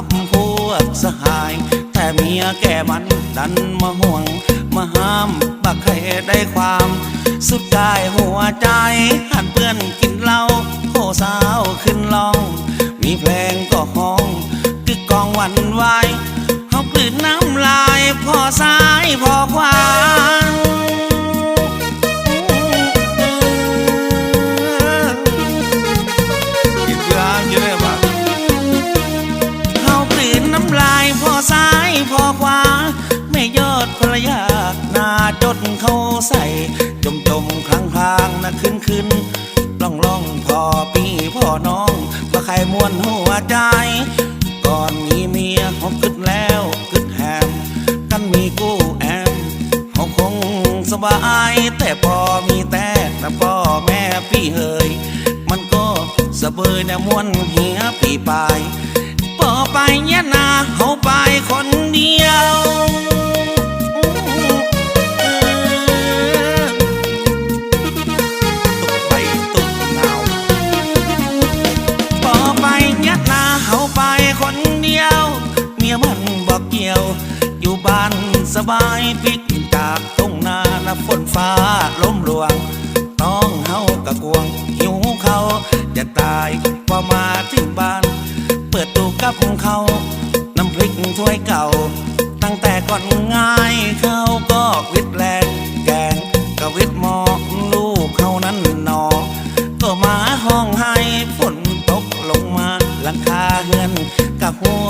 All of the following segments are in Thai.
กับพวกสหาย แต่เมียแก่มันดันมาห่วง มาห้ามบักให้ได้ความ สุดกายหัวใจหันเพื่อนกินเหล้าโคสาวขึ้นลอง มีเพลงก็ห้องกึกกองวันไหวเฮากลืนน้ำลายพอซ้ายพอขวา อดภรรยาหน้าจดเขาใส่จมจมคลังพลางนะขึ้นขึ้นล่องล่องพอพี่พ่อน้องว่าใครมวนหัวใจ ก่อนมีเมียเขาขึ้นแล้วขึ้นแฮมกันมีกู้แอมเขาคงสบายแต่พอมีแต่นะพ่อแม่พี่เฮยมันก็สะเบยนะมวนเหียพี่ไป ยว อยู่บ้านสบายพิกจากทุ่งนานะฝนฟ้าล้มหลวง ต้องเฮากะกวง หิวเขาจะตายพอมาถึงบ้าน เปิดตู้กับเขาน้ำพริกถ้วยเก่า ตั้งแต่ก่อนง่ายเขาก็วิดแรงแกงก็วิดหมอลูกเขานั้นนอก็มาห้องให้ฝนตกลงมาหลังคาเฮือนกะหัว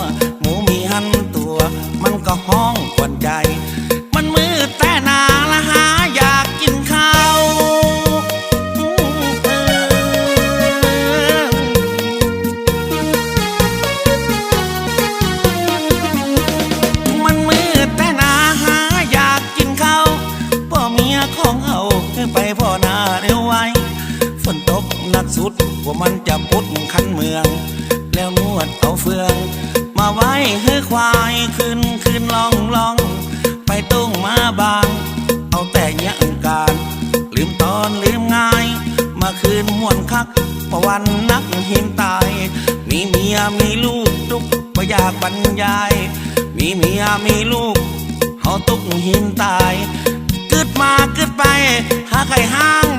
เอไปพ่อหน้าเร็วไวฝนตกหนักสุดว่ามันจะพุดคันเมือง แล้วนวดเอาเฟือง มาไว้ให้ควายขึ้นขึ้นลองลอง ไปตุ้งมาบาง เอาแต่ยังการ ลืมตอนลืมง่าย มาคืนม่วนคักประวันนักหิมตาย มีเมียมีลูกทุกประอยากบรรยาย มีเมียมีลูกเขาตุกหินตาย กึดมากึดไปหาไข่ห้าง